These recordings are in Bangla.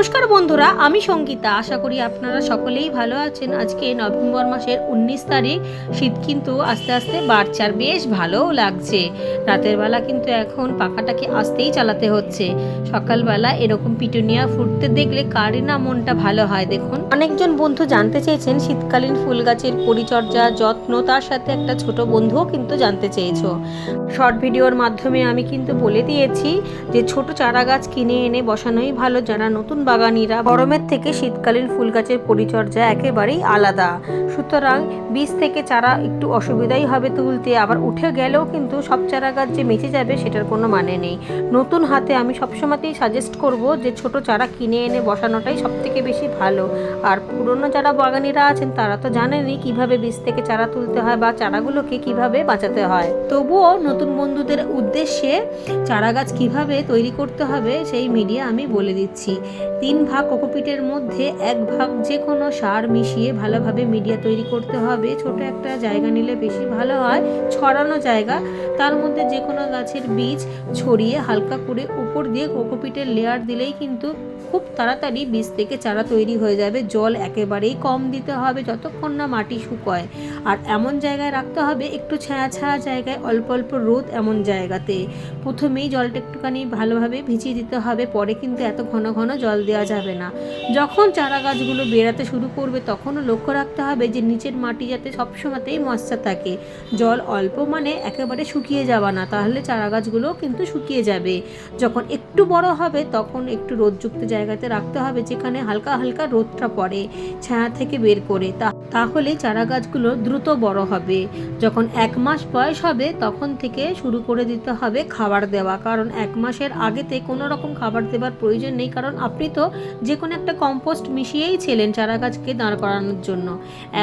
নমস্কার বন্ধুরা, আমি সঙ্গীতা। আশা করি আপনারা সকলেই ভালো আছেন। আজকে নভেম্বর মাসের উনিশ তারিখ, শীত কিন্তু আস্তে আস্তে বাড়ছে আর বেশ ভালোও লাগছে। রাতের বেলা কিন্তু এখন পাখাটাকে আস্তেই চালাতে হচ্ছে। সকালবেলা এরকম পিটুনিয়া ফুটতে দেখলে কারই না মনটা ভালো হয়, দেখুন। অনেকজন বন্ধু জানতে চেয়েছেন, শীতকালীন ফুল গাছের পরিচর্যা, যত্ন, তার সাথে একটা ছোট বন্ধুও কিন্তু জানতে চেয়েছো। শর্ট ভিডিওর মাধ্যমে আমি কিন্তু বলে দিয়েছি যে ছোট চারা গাছ কিনে এনে বসানোই ভালো। যারা নতুন বাগানিরা গরমের থেকে শীতকালীন ফুল গাছের পরিচর্যা একেবারেই আলাদা। সুতরাং বীজ থেকে চারা একটু অসুবিধাই হবে তুলতে। আবার উঠে গেলেও কিন্তু সব চারা গাছ যে বেঁচে যাবে সেটার কোনো মানে নেই। নতুন হাতে আমি সবসময়তেই সাজেস্ট করব যে ছোট চারা কিনে এনে বসানোটাই সব থেকে বেশি ভালো। আর পুরনো যারা বাগানিরা আছেন তারা তো জানেনই কীভাবে বীজ থেকে চারা তুলতে হয় বা চারাগুলোকে কীভাবে বাঁচাতে হয়। তবুও নতুন বন্ধুদের উদ্দেশ্যে চারা গাছ কীভাবে তৈরি করতে হবে সেই মিডিয়া আমি বলে দিচ্ছি। তিন ভাগ কোকোপিটের মধ্যে এক ভাগ যে কোনো সার মিশিয়ে ভালোভাবে মিডিয়া তৈরি করতে হবে। ছোট একটা জায়গা নিলে বেশি ভালো হয়, ছড়ানো জায়গা। তার মধ্যে যে কোনো গাছের বীজ ছড়িয়ে হালকা করে উপর দিয়ে কোকোপিটের লেয়ার দিলেই কিন্তু খুব তাড়াতাড়ি বীজ থেকে চারা তৈরি হয়ে যাবে। জল একেবারেই কম দিতে হবে যতক্ষণ না মাটি শুকোয়। আর এমন জায়গায় রাখতে হবে, একটু ছায়া ছায়া জায়গায় অল্প অল্প রোদ এমন জায়গাতে। প্রথমেই জলটা একটুখানি ভালোভাবে ভিজিয়ে দিতে হবে, পরে কিন্তু এত ঘন ঘন জল দেওয়া যাবে না। যখন চারা গাছগুলো বেরাতে শুরু করবে, তখনও লক্ষ্য রাখতে হবে যে নিচের মাটি যাতে সবসময়তেই ময়শ্চার থাকে। জল অল্প মানে একেবারে শুকিয়ে যাওয়া না, তাহলে চারা গাছগুলো কিন্তু শুকিয়ে যাবে। যখন একটু বড় হবে, তখন একটু রোদযুক্ত জায়গাতে রাখতে হবে, যেখানে হালকা হালকা রোদটা পড়ে, ছায়া থেকে বের করে। তা, তাহলে চারা গাছগুলো দ্রুত বড় হবে। যখন এক মাস বয়স হবে, তখন থেকে শুরু করে দিতে হবে খাবার দেওয়া। কারণ এক মাসের আগেতে কোনো রকম খাবার দেওয়ার প্রয়োজন নেই, কারণ আপনি তো যে কোনো একটা কম্পোস্ট মিশিয়েই ছিলেন চারা গাছকে দাঁড় করানোর জন্য।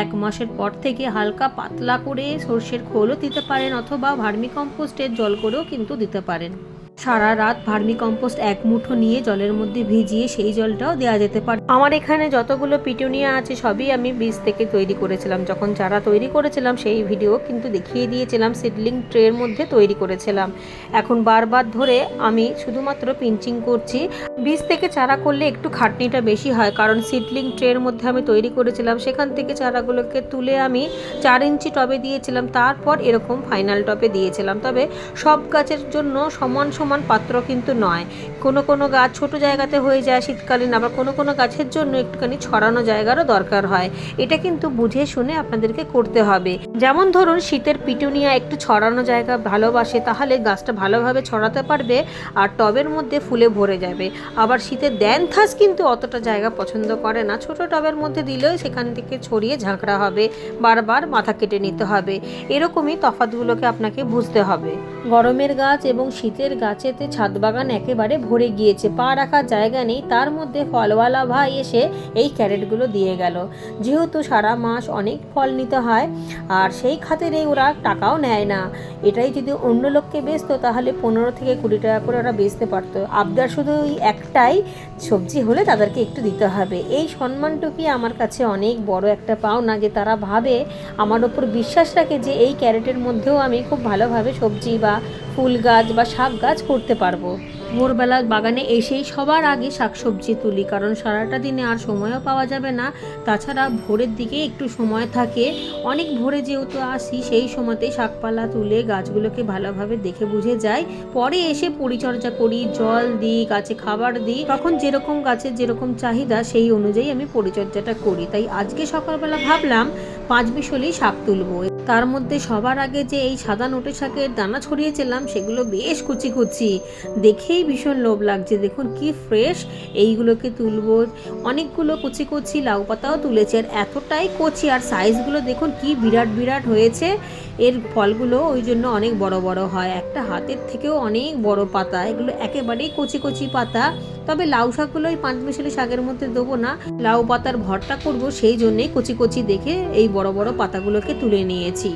এক মাসের পর থেকে হালকা পাতলা করে সর্ষের খোলও দিতে পারেন অথবা ভার্মি কম্পোস্টের জল করেও কিন্তু দিতে পারেন। সারা রাত ভার্মি কম্পোস্ট এক মুঠো নিয়ে জলের মধ্যে ভিজিয়ে সেই জলটাও দেওয়া যেতে পারে। আমার এখানে যতগুলো পিটুনিয়া আছে, সবই আমি বীজ থেকে তৈরি করেছিলাম। যখন চারা তৈরি করেছিলাম, সেই ভিডিও কিন্তু দেখিয়ে দিয়েছিলাম, সিডলিং ট্রের মধ্যে তৈরি করেছিলাম। এখন বারবার ধরে আমি শুধুমাত্র পিঞ্চিং করছি। বীজ থেকে চারা করলে একটু খাটনিটা বেশি হয়, কারণ সিডলিং ট্রের মধ্যে আমি তৈরি করেছিলাম। সেখান থেকে চারাগুলোকে তুলে আমি চার ইঞ্চি টবে দিয়েছিলাম, তারপর এরকম ফাইনাল টবে দিয়েছিলাম। তবে সব গাছের জন্য সমান সমান পাত্র কিন্তু নয়। কোনো কোনো গাছ ছোট জায়গাতে হয়ে যায় শীতকালীন, আবার কোনো কোনো গাছের জন্য একটুখানি ছড়ানো জায়গারও দরকার হয়। এটা কিন্তু বুঝে শুনে আপনাদেরকে করতে হবে। যেমন ধরুন, শীতের পিটুনিয়া একটু ছড়ানো জায়গা ভালোবাসে, তাহলে গাছটা ভালোভাবে ছড়াতে পারবে আর টবের মধ্যে ফুলে ভরে যাবে। আবার শীতের দ্যানথাস কিন্তু অতটা জায়গা পছন্দ করে না। ছোট টবের মধ্যে দিলেও সেখান থেকে ছড়িয়ে ঝাঁকড়া হবে। বারবার মাথা কেটে নিতে হবে। এরকমই তফাতগুলোকে আপনাকে বুঝতে হবে। গরমের গাছ এবং শীতের গাছেতে ছাদ বাগান একেবারে ভরে গিয়েছে। পা রাখার জায়গা নেই। তার মধ্যে ফলওয়ালা ভাই এসে এই ক্যারেটগুলো দিয়ে গেল। যেহেতু সারা মাস অনেক ফল নিতে হয়, আর সেই খাতিরে ওরা টাকাও নেয় না। এটাই যদি অন্য লোককে বেচতো, তাহলে পনেরো থেকে কুড়ি টাকা করে ওরা বেচতে পারতো। আবদার শুধু ওই একটাই, সবজি হলে তাদেরকে একটু দিতে হবে। এই সম্মানটুকুই আমার কাছে অনেক বড় একটা পাওনা যে তারা ভাবে, আমার ওপর বিশ্বাস রাখে যে এই ক্যারেটের মধ্যেও আমি খুব ভালোভাবে সবজি বা ফুল গাছ বা শাক গাছ করতে পারব। ভোরবেলা বাগানে এসেই সবার আগে শাকসবজি তুলি, কারণ সারাটা দিনে আর সময়ও পাওয়া যাবে না। তাছাড়া ভোরের দিকে একটু সময় থাকে। অনেক ভোরে যেহেতু আসি, সেই সময়তেই শাকপালা তুলে গাছগুলোকে ভালোভাবে দেখে বুঝে যাই। পরে এসে পরিচর্যা করি, জল দিই, গাছে খাবার দিই। তখন যেরকম গাছের যেরকম চাহিদা, সেই অনুযায়ী আমি পরিচর্যাটা করি। তাই আজকে সকালবেলা ভাবলাম, পাঁচ বিশলি শাক তুলবো। তার মধ্যে সবার আগে যে এই সাদা নোটে শাকের দানা ছড়িয়েছিলাম সেগুলো বেশ কুচি কুচি। দেখেই ভীষণ লোভ লাগছে। দেখুন কি ফ্রেশ এইগুলোকে তুলব। অনেকগুলো কুচি কুচি লাউ পাতাও তুলেছে, আর এতটাই কচি, আর সাইজগুলো দেখুন কি বিরাট বিরাট হয়েছে। এর ফলগুলো ওই জন্য অনেক বড় বড় হয়। একটা হাতের থেকেও অনেক বড় পাতা। এগুলো একেবারেই কচি কচি পাতা। তবে লাউ শাকগুলো ওই পাঁচ মিশালি শাকের মধ্যে দেবো না। লাউ পাতার ভরটা করব সেই জন্যেই কচি কচি দেখে এই বড় বড় পাতাগুলোকে তুলে নিয়েছি।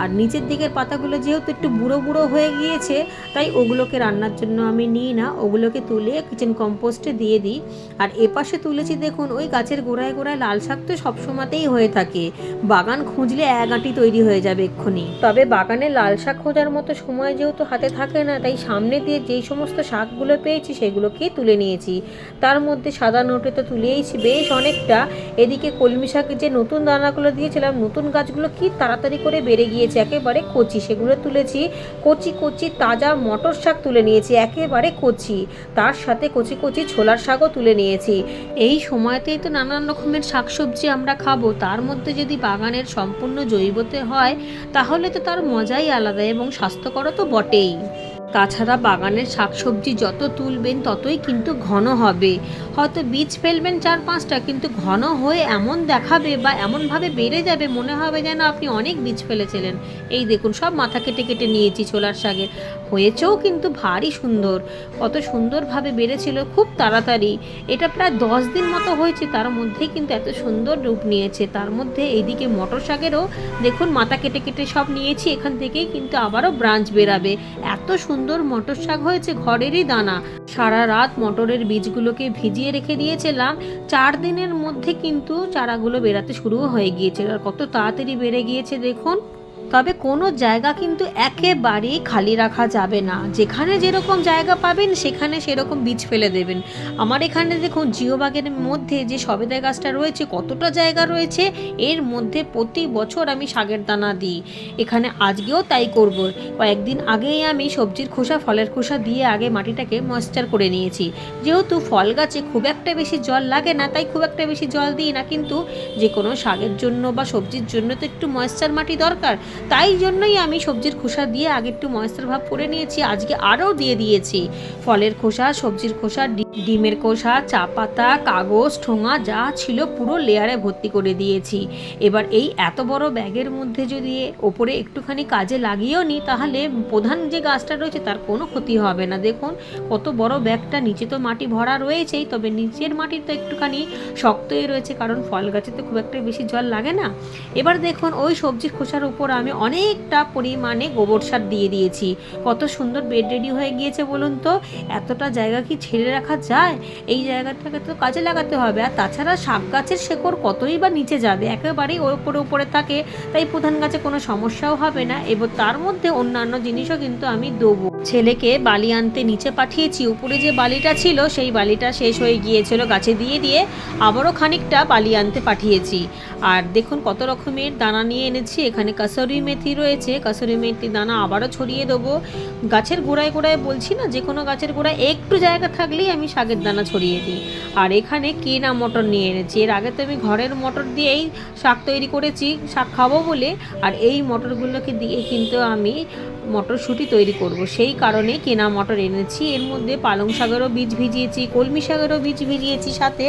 আর নিচের দিকের পাতাগুলো যেহেতু একটু বুড়ো বুড়ো হয়ে গিয়েছে, তাই ওগুলোকে রান্নার জন্য আমি নিই না। ওগুলোকে তুলে কিচেন কম্পোস্টে দিয়ে দিই। আর এপাশে তুলেছি দেখুন, ওই গাছের গোড়ায় গোড়ায় লাল শাক তো সবসময়তেই হয়ে থাকে। বাগান খুঁজলে এক আঁটি তৈরি হয়ে যাবে এক্ষুনি। তবে বাগানে লাল শাক খোঁজার মতো সময় যেহেতু হাতে থাকে না, তাই সামনে দিয়ে যেই সমস্ত শাকগুলো পেয়েছি সেগুলোকেই তুলে নিয়ে নিয়েছি। তার মধ্যে সাদা নোটে তো তুলেইছি বেশ অনেকটা। এদিকে কলমি শাকের যে নতুন দানাগুলো দিয়েছিলাম, নতুন গাছগুলো কি তাড়াতাড়ি করে বেড়ে গিয়েছে, একেবারে কচি সেগুলো তুলেছি। কচি কচি তাজা মটর শাক তুলে নিয়েছি, একেবারে কচি। তার সাথে কচি কচি ছোলার শাকও তুলে নিয়েছি। এই সময়তেই তো নানান রকমের শাকসবজি আমরা খাব। তার মধ্যে যদি বাগানের সম্পূর্ণ জৈবতে হয়, তাহলে তো তার মজাই আলাদা এবং স্বাস্থ্যকরও তো বটেই। তাছাড়া বাগানের শাকসবজি যত তুলবেন ততই কিন্তু ঘন হবে। হয়তো বীজ ফেলবেন চার পাঁচটা, কিন্তু ঘন হয়ে এমন দেখাবে বা এমনভাবে বেড়ে যাবে মনে হবে যেন আপনি অনেক বীজ ফেলেছিলেন। এই দেখুন, সব মাথা কেটে কেটে নিয়েছি ছোলার শাকের। হয়েছেও কিন্তু ভারী সুন্দর। কত সুন্দরভাবে বেড়েছিল খুব তাড়াতাড়ি। এটা প্রায় দশ দিন মতো হয়েছে, তার মধ্যেই কিন্তু এত সুন্দর রূপ নিয়েছে। তার মধ্যে এইদিকে মটর শাকেরও দেখুন, মাথা কেটে কেটে সব নিয়েছি, এখান থেকেই কিন্তু আবারও ব্রাঞ্চ বেরাবে। এত সুন্দর মটর শাক হয়েছে ঘরেরই দানা। সারা রাত মটরের বীজগুলোকে ভিজিয়ে রেখে দিয়েছিলাম চার দিনের মধ্যে কিন্তু চারাগুলো বেরাতে শুরু হয়ে গিয়েছিল। আর কত তাড়াতাড়ি বেড়ে গিয়েছে দেখুন। তবে কোনো জায়গা কিন্তু একেবারেই খালি রাখা যাবে না। যেখানে যেরকম জায়গা পাবেন, সেখানে সেরকম বীজ ফেলে দেবেন। আমার এখানে দেখুন, জিওবাগের মধ্যে যে সবেদা গাছটা রয়েছে, কতটা জায়গা রয়েছে, এর মধ্যে প্রতি বছর আমি শাকের দানা দিই। এখানে আজকেও তাই করব। কয়েকদিন আগেই আমি সবজির খোসা, ফলের খোসা দিয়ে আগে মাটিটাকে ময়েশ্চার করে নিয়েছি। যেহেতু ফল গাছে খুব একটা বেশি জল লাগে না, তাই খুব একটা বেশি জল দিই না, কিন্তু যে কোনো শাকের জন্য বা সবজির জন্য তো একটু ময়েশ্চার মাটি দরকার। তাই জন্যই আমি সবজির খোসা দিয়ে আগে একটু ময়েশ্চার ভাব করে নিয়েছি, আজকে আরও দিয়ে দিয়েছি। ফলের খোসা, সবজির খোসা ডিমের খোসা, চা পাতা, কাগজ, ঠোঙা, যা ছিল পুরো লেয়ারে ভর্তি করে দিয়েছি। এবার এই এত বড় ব্যাগের মধ্যে যদি ওপরে একটুখানি কাজে লাগিয়েও নিই, তাহলে প্রধান যে গাছটা রয়েছে তার কোনো ক্ষতি হবে না। দেখুন, কত বড় ব্যাগটা, নিচে তো মাটি ভরা রয়েছেই, তবে নিচের মাটি তো একটুখানি শক্তই রয়েছে, কারণ ফল গাছে তো খুব একটা বেশি জল লাগে না। এবার দেখুন, ওই সবজির খোসার উপর আমি অনেকটা পরিমাণে গোবর সার দিয়ে দিয়েছি। কত সুন্দর বেড রেডি হয়ে গিয়েছে বলুন তো? এতটা জায়গা কি ছেড়ে রাখা যায়? এই জায়গাটাকে তো কাজে লাগাতে হবে। আর তাছাড়া শাক গাছের শেকড় কতই বা নিচে যাবে? একেবারেই ওর উপরে উপরে থাকে, তাই প্রধান গাছে কোনো সমস্যাও হবে না। এবং তার মধ্যে অন্যান্য জিনিসও কিন্তু আমি দেবো। ছেলেকে বালি আনতে নিচে পাঠিয়েছি। উপরে যে বালিটা ছিল, সেই বালিটা শেষ হয়ে গিয়েছিল গাছে দিয়ে দিয়ে। আবারও খানিকটা বালি আনতে পাঠিয়েছি। আর দেখুন কত রকমের দানা নিয়ে এনেছি। এখানে কাসুরি মেথি রয়েছে, কাসুরি মেথি দানা আবারও ছড়িয়ে দেবো। গাছের গোড়ায় গোড়ায় বলছি না, যে কোনো গাছের গোড়ায় একটু জায়গা থাকলেই আমি শাকের দানা ছড়িয়ে দিই। আর এখানে কেনা মটর নিয়ে এনেছি। এর আগে তো আমি ঘরের মটর দিয়েই শাক তৈরি করেছি, শাক খাব বলে। আর এই মটরগুলোকে দিয়ে কিন্তু আমি মটরশুঁটি তৈরি করব। সেই কারণে কেনা মটর এনেছি। এর মধ্যে পালং শাকেরও বীজ ভিজিয়েছি, কলমি শাকেরও বীজ ভিজিয়েছি, সাথে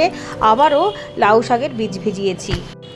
আবারও লাউ শাকের বীজ ভিজিয়েছি।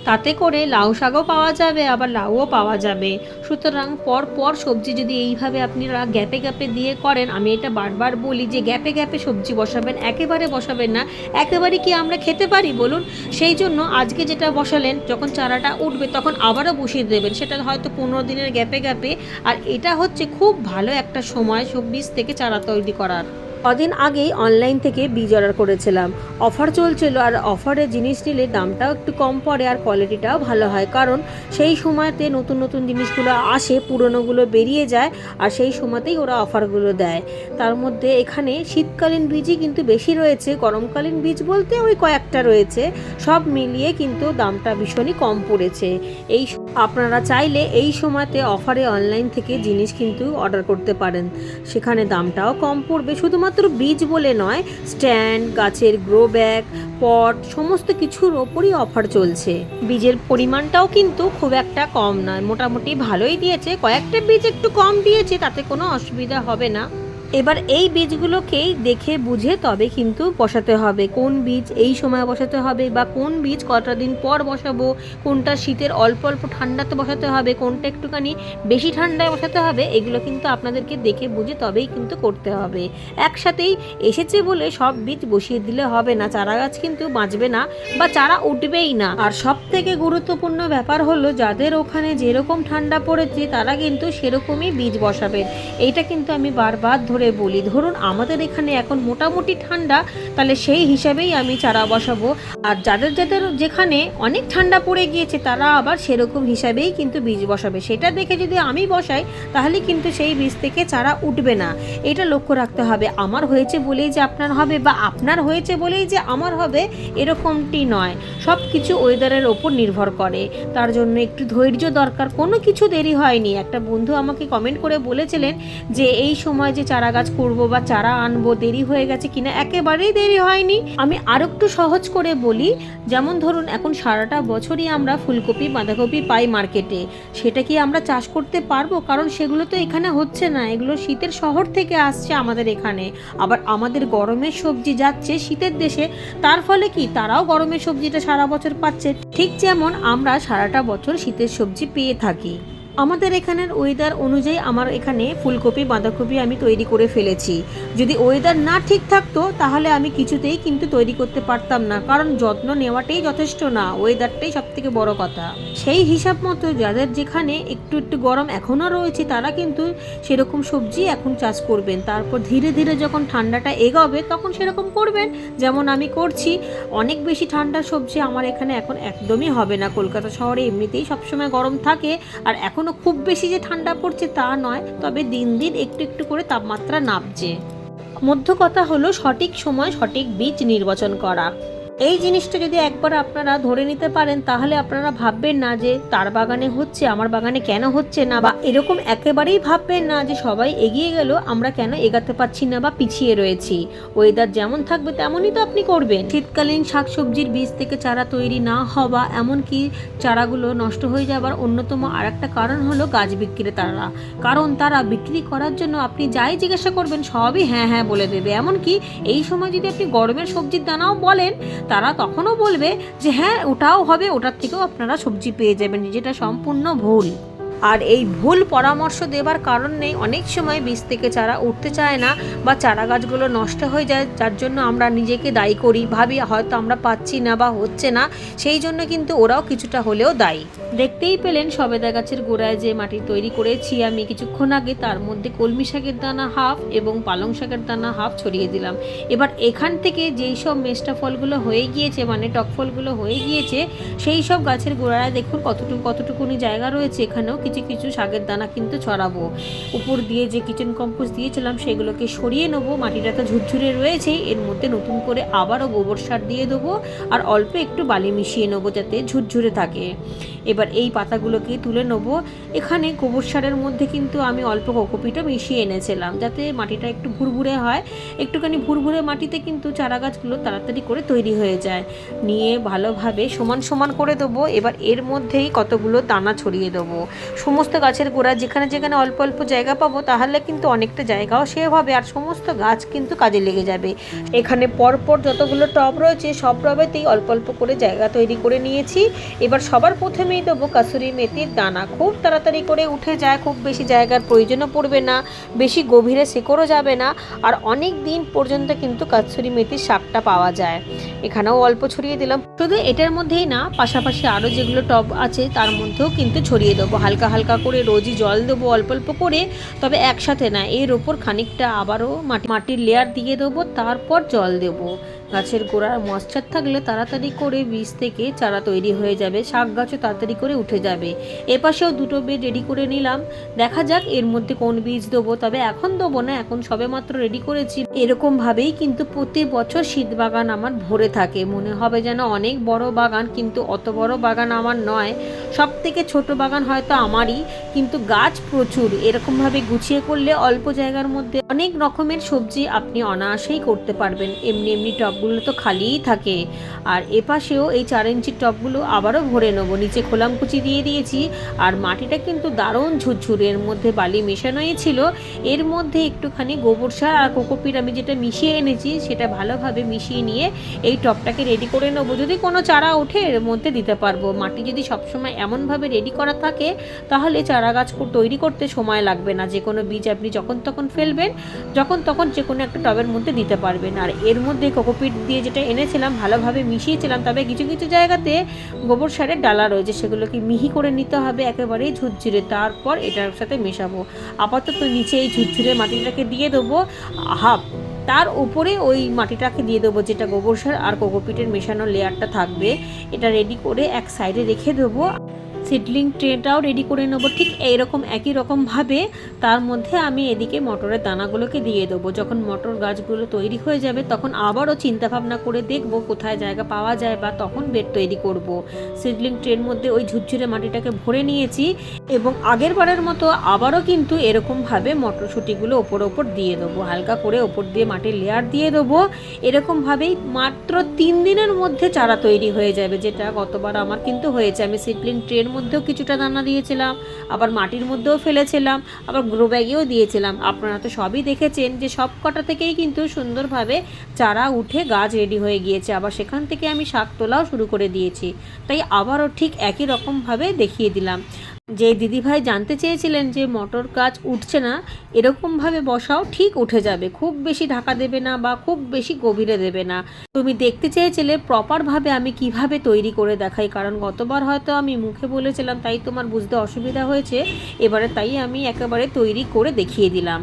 তাতে করে লাউ শাকও পাওয়া যাবে, আবার লাউও পাওয়া যাবে। সুতরাং পর পর সবজি যদি এইভাবে আপনারা গ্যাপে গ্যাপে দিয়ে করেন, আমি এটা বারবার বলি যে গ্যাপে গ্যাপে সবজি বসাবেন, একেবারে বসাবেন না। একেবারে কি আমরা খেতে পারি বলুন? সেই জন্য আজকে যেটা বসালেন, যখন চারাটা উঠবে তখন আবারও বসিয়ে দেবেন। সেটা হয়তো পনেরো দিনের গ্যাপে গ্যাপে। আর এটা হচ্ছে খুব ভালো একটা সময় চব্বিশ থেকে চারা তৈরি করার। কদিন আগেই অনলাইন থেকে বীজ অর্ডার করেছিলাম। অফার চলছিল আর অফারে জিনিস নিলে দামটাও একটু কম পড়ে আর কোয়ালিটিটাও ভালো হয়। কারণ সেই সময়তে নতুন নতুন জিনিসগুলো আসে, পুরনোগুলো বেরিয়ে যায় আর সেই সময়তেই ওরা অফারগুলো দেয়। তার মধ্যে এখানে শীতকালীন বীজই কিন্তু বেশি রয়েছে। গরমকালীন বীজ বলতে ওই কয়েকটা রয়েছে। সব মিলিয়ে কিন্তু দামটা ভীষণই কম পড়েছে। এই আপনারা চাইলে এই সময়তে অফারে অনলাইন থেকে জিনিস কিন্তু অর্ডার করতে পারেন। সেখানে দামটাও কম পড়বে। শুধুমাত্র বীজ বলে নয় স্ট্যান্ড গাছের গ্রো ব্যাগ পট সমস্ত কিছুর ওপরই অফার চলছে। বীজের পরিমাণটাও কিন্তু খুব একটা কম নয়, মোটামুটি ভালোই দিয়েছে। কয়েকটা বীজ একটু কম দিয়েছে, তাতে কোনো অসুবিধা হবে না। এবার এই বীজগুলোকেই দেখে বুঝে তবে কিন্তু বসাতে হবে। কোন বীজ এই সময় বসাতে হবে বা কোন বীজ কটা দিন পর বসাবো? কোনটা শীতের অল্প অল্প ঠান্ডাতে বসাতে হবে? কোনটা একটুখানি বেশি ঠান্ডায় বসাতে হবে? এগুলো কিন্তু আপনাদেরকে দেখে বুঝে তবেই কিন্তু করতে হবে। একসাথেই এসেছে বলে সব বীজ বসিয়ে দিলে হবে না। চারা গাছ কিন্তু বাঁচবে না বা চারা উঠবেই না। আর সব থেকে গুরুত্বপূর্ণ ব্যাপার হলো, যাদের ওখানে যেরকম ঠান্ডা পড়েছে তারা কিন্তু সেরকমই বীজ বসাবেন এইটা কিন্তু আমি বারবার ধরে বলি। ধরুন আমাদের এখানে এখন মোটামুটি ঠান্ডা, তাহলে সেই হিসাবেই আমি চারা বসাবো। আর যাদের যাদের যেখানে অনেক ঠান্ডা পড়ে গিয়েছে, তারা আবার সেরকম হিসাবেই কিন্তু বীজ বসাবে। সেটা দেখে যদি আমি বসাই, তাহলে কিন্তু সেই বীজ থেকে চারা উঠবে না। এটা লক্ষ্য রাখতে হবে। আমার হয়েছে বলেই যে আপনার হবে বা আপনার হয়েছে বলেই যে আমার হবে, এরকমটি নয়। সব কিছু ওয়েদারের ওপর নির্ভর করে। তার জন্য একটু ধৈর্য দরকার। কোনো কিছু দেরি হয়নি। একটা বন্ধু আমাকে কমেন্ট করে বলেছিলেন যে, এই সময় যে চারা গাছ করব বা চারা আনব, দেরি হয়ে গেছে কিনা? একেবারেই দেরি হয়নি। আমি আর একটু সহজ করে বলি, যেমন ধরুন, এখন সারাটা বছরই আমরা ফুলকপি, বাঁধাকপি পাই মার্কেটে। সেটা কি আমরা চাষ করতে পারব? কারণ সেগুলো তো এখানে হচ্ছে না। এগুলো শীতের শহর থেকে আসছে আমাদের এখানে। আবার আমাদের গরমের সবজি যাচ্ছে শীতের দেশে, তার ফলে কি? তারাও গরমের সবজিটা সারা বছর পাচ্ছে। ঠিক যেমন আমরা সারাটা বছর শীতের সবজি পেয়ে থাকি। আমাদের এখানের ওয়েদার অনুযায়ী আমার এখানে ফুলকপি, বাঁধাকপি আমি তৈরি করে ফেলেছি। যদি ওয়েদার না ঠিক থাকতো, তাহলে আমি কিছুতেই কিন্তু তৈরি করতে পারতাম না। কারণ যত্ন নেওয়াটাই যথেষ্ট না ওয়েদারটাই সব থেকে বড় কথা। সেই হিসাব মতো যাদের যেখানে একটু একটু গরম এখনও রয়েছে, তারা কিন্তু সেরকম সবজি এখন চাষ করবেন। তারপর ধীরে ধীরে যখন ঠান্ডাটা এগোবে, তখন সেরকম করবেন। যেমন আমি করছি, অনেক বেশি ঠান্ডা সবজি আমার এখানে এখন একদমই হবে না। কলকাতা শহরে এমনিতেই সবসময় গরম থাকে। আর এখনও খুব বেশি যে ঠান্ডা পড়ছে তা নয়, তবে দিন দিন একটু একটু করে তাপমাত্রা নামছে মধ্য কথা হলো সঠিক সময় সঠিক বীজ নির্বাচন করা। এই জিনিসটা যদি একবার আপনারা ধরে নিতে পারেন, তাহলে আপনারা ভাববেন না যে তার বাগানে হচ্ছে, আমার বাগানে কেন হচ্ছে না, বা এরকম একেবারেই ভাববেন না যে সবাই এগিয়ে গেল, আমরা কেন এগাতে পারছি না বা পিছিয়ে রয়েছি। ওয়েদার যেমন থাকবে, তেমনই তো আপনি করবেন। শীতকালীন শাকসবজির বীজ থেকে চারা তৈরি না হওয়া, এমনকি চারাগুলো নষ্ট হয়ে যাবার অন্যতম আরেকটা কারণ হলো গাছ বিক্রেতারা। কারণ তারা বিক্রি করার জন্য আপনি যাই জিজ্ঞাসা করবেন, সবই হ্যাঁ হ্যাঁ বলে দেবে। এমনকি এই সময় যদি আপনি গরমের সবজির দানাও বলেন তারা তখনও বলবে যে হ্যাঁ ওটাও হবে, ওটার থেকেও আপনারা সবজি পেয়ে যাবেন। যেটা সম্পূর্ণ ভুল। আর এই ভুল পরামর্শ দেবার কারণ অনেক সময় বীজ থেকে চারা উঠতে চায় না বা চারা গাছগুলো নষ্ট হয়ে যায়, যার জন্য আমরা নিজেকে দায়ী করি। ভাবি, হয়তো আমরা পাচ্ছি না বা হচ্ছে না। সেই জন্য কিন্তু ওরাও কিছুটা হলেও দায়ী। দেখতেই পেলেন সবেদা গাছের গোড়ায় যে মাটি তৈরি করেছি আমি কিছুক্ষণ আগে, তার মধ্যে কলমি শাকের দানা হাফ এবং পালং শাকের দানা হাফ ছড়িয়ে দিলাম। এবার এখান থেকে যেই সব মেষ্টা ফলগুলো হয়ে গিয়েছে মানে টক ফলগুলো হয়ে গিয়েছে, সেই সব গাছের গোড়ায় দেখুন কতটুকু, কতটুকুনি জায়গা রয়েছে এখানেও কিছু কিছু শাকের দানা কিন্তু ছড়াবো। উপর দিয়ে যে কিচেন কম্পোস্ট দিয়েছিলাম, সেগুলোকে সরিয়ে নেব। মাটিটা তো ঝুরঝুরে রয়েছে। এর মধ্যে নতুন করে আবারও গোবর সার দিয়ে দেবো আর অল্প একটু বালি মিশিয়ে নেব যাতে ঝুরঝুরে থাকে। এবার এই পাতাগুলোকে তুলে নেব। এখানে গোবর সারের মধ্যে কিন্তু আমি অল্প কোকোপিটও মিশিয়ে এনেছিলাম যাতে মাটিটা একটু ভুরভুরে হয়। একটুখানি ভুরভুরে মাটিতে কিন্তু চারা গাছগুলো তাড়াতাড়ি করে তৈরি হয়ে যায়। নিয়ে ভালোভাবে সমান সমান করে দেবো। এবার এর মধ্যেই কতগুলো দানা ছড়িয়ে দেবো। সমস্ত গাছের গোড়া যেখানে যেখানে অল্প অল্প জায়গা পাবো, তাহলে কিন্তু অনেকটা জায়গাও সেভ হবে আর সমস্ত গাছ কিন্তু কাজে লেগে যাবে। এখানে পরপর যতগুলো টব রয়েছে, সব টবেতেই অল্প অল্প করে জায়গা তৈরি করে নিয়েছি। এবার সবার প্রথমেই দেবো কাসুরি মেথির দানা। খুব তাড়াতাড়ি করে উঠে যায়, খুব বেশি জায়গার প্রয়োজনও পড়বে না, বেশি গভীরে শেকড়ও যাবে না, আর অনেক দিন পর্যন্ত কিন্তু কাসুরি মেথির শাকটা পাওয়া যায়। এখানেও অল্প ছড়িয়ে দিলাম। শুধু এটার মধ্যেই না, পাশাপাশি আরও যেগুলো টব আছে, তার মধ্যেও কিন্তু ছড়িয়ে দেবো। হালকা হালকা হালকা করে রোজই জল দেবো, অল্প অল্প করে। তবে একসাথে না, এর ওপর খানিকটা আবারও মাটির লেয়ার দিয়ে দেবো, তারপর জল দেবো। গাছের গোড়ার মশ্চার থাকলে তাড়াতাড়ি করে বীজ থেকে চারা তৈরি হয়ে যাবে, শাক গাছও তাড়াতাড়ি করে উঠে যাবে। এপাশেও দুটো বেড রেডি করে নিলাম। দেখা যাক এর মধ্যে কোন বীজ দেবো, তবে এখন দেবো না, এখন সবে মাত্র রেডি করেছি। এরকম ভাবেই কিন্তু প্রতি বছর শীত বাগান আমার ভরে থাকে। মনে হবে যেন অনেক বড় বাগান, কিন্তু অত বড় বাগান আমার নয়। সব থেকে ছোট বাগান হয়তো আমারই, কিন্তু গাছ প্রচুর। এরকমভাবে গুছিয়ে করলে অল্প জায়গার মধ্যে অনেক রকমের সবজি আপনি অনায়াসেই করতে পারবেন। এমনি এমনি টবগুলো তো খালিই থাকে। আর এপাশেও এই চার ইঞ্চির টবগুলো আবারও ভরে নেব। নিচে খোলামকুচি দিয়ে দিয়েছি। আর মাটিটা কিন্তু দারুণ ঝুরঝুরে। এর মধ্যে বালি মেশানোই ছিল। এর মধ্যে একটুখানি গোবর সার আর কোকোপিট আমি যেটা মিশিয়ে এনেছি, সেটা ভালোভাবে মিশিয়ে নিয়ে এই টবটাকে রেডি করে নেব। যদি কোনো চারা ওঠে, এর মধ্যে দিতে পারব। মাটি যদি সবসময় এমনভাবে রেডি করা থাকে, তাহলে চারা গাছ তৈরি করতে সময় লাগবে না। যে কোনো বীজ আপনি যখন তখন ফেলবেন, যখন তখন যে কোনো একটা টবের মধ্যে দিতে পারবেন। আর এর মধ্যে কোকোপিট কোকোপিট দিয়ে যেটা এনেছিলাম, ভালোভাবে মিশিয়েছিলাম, তবে কিছু কিছু জায়গাতে গোবর সারের ডালা রয়েছে, সেগুলোকে মিহি করে নিতে হবে, একেবারেই ঝুরঝুরে। তারপর এটার সাথে মেশাবো। আপাতত নিচে এই ঝুরঝুরে মাটিটাকে দিয়ে দেবো, হাফ। তার উপরে ওই মাটিটাকে দিয়ে দেবো, যেটা গোবর সার আর কোকোপিটের মেশানো লেয়ারটা থাকবে। এটা রেডি করে এক সাইডে রেখে দেবো। সিডলিং ট্রেটাও রেডি করে নেব। ঠিক এইরকম, একই রকমভাবে তার মধ্যে আমি এদিকে মটরের দানাগুলোকে দিয়ে দেবো। যখন মটর গাছগুলো তৈরি হয়ে যাবে, তখন আবারও চিন্তা ভাবনা করে দেখব কোথায় জায়গা পাওয়া যায় বা তখন বেড তৈরি করব। সিডলিং ট্রের মধ্যে ওই ঝুরঝুরে মাটিটাকে ভরে নিয়েছি এবং আগের বারের মতো আবারও কিন্তু এরকমভাবে মটরশুঁটিগুলো ওপর ওপর দিয়ে দেবো। হালকা করে ওপর দিয়ে মাটির লেয়ার দিয়ে দেবো। এরকমভাবেই মাত্র তিন দিনের মধ্যে চারা তৈরি হয়ে যাবে, যেটা গতবার আমার কিন্তু হয়েছে। আমি সিডলিং ট্রের মধ্যেও কিছুটা দানা দিয়েছিলাম, আবার মাটির মধ্যেও ফেলেছিলাম, আবার গ্রো ব্যাগেও দিয়েছিলাম। আপনারা তো সবই দেখেছেন যে সব কটা থেকেই কিন্তু সুন্দরভাবে চারা উঠে গাছ রেডি হয়ে গিয়েছে। আবার সেখান থেকে আমি শাক তোলাও শুরু করে দিয়েছি। তাই আবারও ঠিক একই রকমভাবে দেখিয়ে দিলাম। যে দিদিভাই জানতে চেয়েছিলেন যে মটর গাছ উঠছে না, এরকমভাবে বসাও ঠিক উঠে যাবে। খুব বেশি ঢাকা দেবে না বা খুব বেশি গভীরে দেবে না। তুমি দেখতে চেয়েছিলে প্রপারভাবে আমি কীভাবে তৈরি করে দেখাই, কারণ গতবার হয়তো আমি মুখে বলেছিলাম, তাই তোমার বুঝতে অসুবিধা হয়েছে। এবারে তাই আমি একেবারে তৈরি করে দেখিয়ে দিলাম।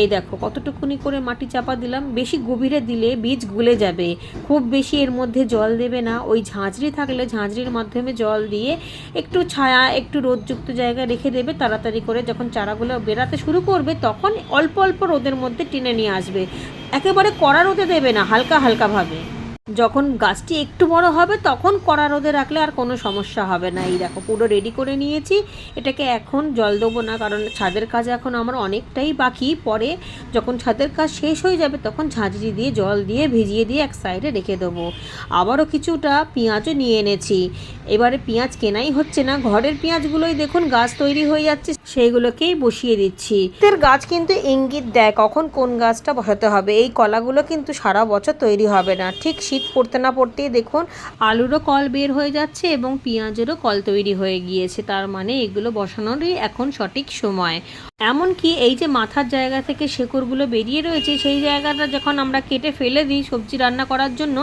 এই দেখো, কতটুকুনি করে মাটি চাপা দিলাম, বেশি গভীরে দিলে বীজ গুলে যাবে। খুব বেশি এর মধ্যে জল দেবে না। ওই ঝাঁঝরি থাকলে ঝাঁঝরির মাধ্যমে জল দিয়ে একটু ছায়া, একটু রোদযুক্ত জায়গায় রেখে দেবে তাড়াতাড়ি করে যখন চারাগুলো বেরাতে শুরু করবে তখন অল্প অল্প রোদের মধ্যে টেনে নিয়ে আসবে। একেবারে কড়া রোদে দেবে না, হালকা হালকাভাবে। যখন গাছটি একটু বড় হবে, তখন কড়া রোদে রাখলে আর কোনো সমস্যা হবে না। এই দেখো, পুরো রেডি করে নিয়েছি। এটাকে এখন জল দেবো না, কারণ ছাদের কাজ এখন আমার অনেকটাই বাকি। পরে যখন ছাদের কাজ শেষ হয়ে যাবে, তখন ঝাঁঝরি দিয়ে জল দিয়ে ভিজিয়ে দিয়ে এক সাইডে রেখে দেবো। আবারও কিছুটা পেঁয়াজও নিয়ে এনেছি। এবারে পেঁয়াজ কেনাই হচ্ছে না। ঘরের পেঁয়াজগুলোই দেখুন, গাছ তৈরি হয়ে যাচ্ছে সেইগুলোকেই বসিয়ে দিচ্ছি। এর গাছ কিন্তু ইঙ্গিত দেয় কখন কোন গাছটা বসাতে হবে। এই কলাগুলো কিন্তু সারা বছর তৈরি হবে না। ঠিক শীত পড়তে না পড়তেই দেখুন, আলুরও কল বের হয়ে যাচ্ছে এবং পেঁয়াজেরও কল তৈরি হয়ে গিয়েছে। তার মানে এগুলো বসানোরই এখন সঠিক সময়। এমনকি এই যে মাথার জায়গা থেকে শেকড়গুলো বেরিয়ে রয়েছে, সেই জায়গাটা যখন আমরা কেটে ফেলে দিই সবজি রান্না করার জন্য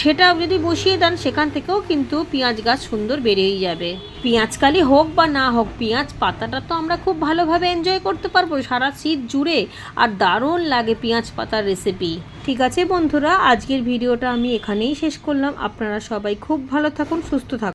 সেটা যদি বসিয়ে দেন, সেখান থেকেও কিন্তু পেঁয়াজ গাছ সুন্দর বেরিয়েই যাবে। পেঁয়াজকালি হোক বা না হোক, পেঁয়াজ পাতাটা তো আমরা খুব ভালোভাবে এনজয় করতে পারব সারা শীত জুড়ে, আর দারুণ লাগে পেঁয়াজ পাতার রেসিপি ঠিক আছে বন্ধুরা, আজকের ভিডিওটা আমি এখানেই শেষ করলাম। আপনারা সবাই খুব ভালো থাকুন, সুস্থ থাকুন।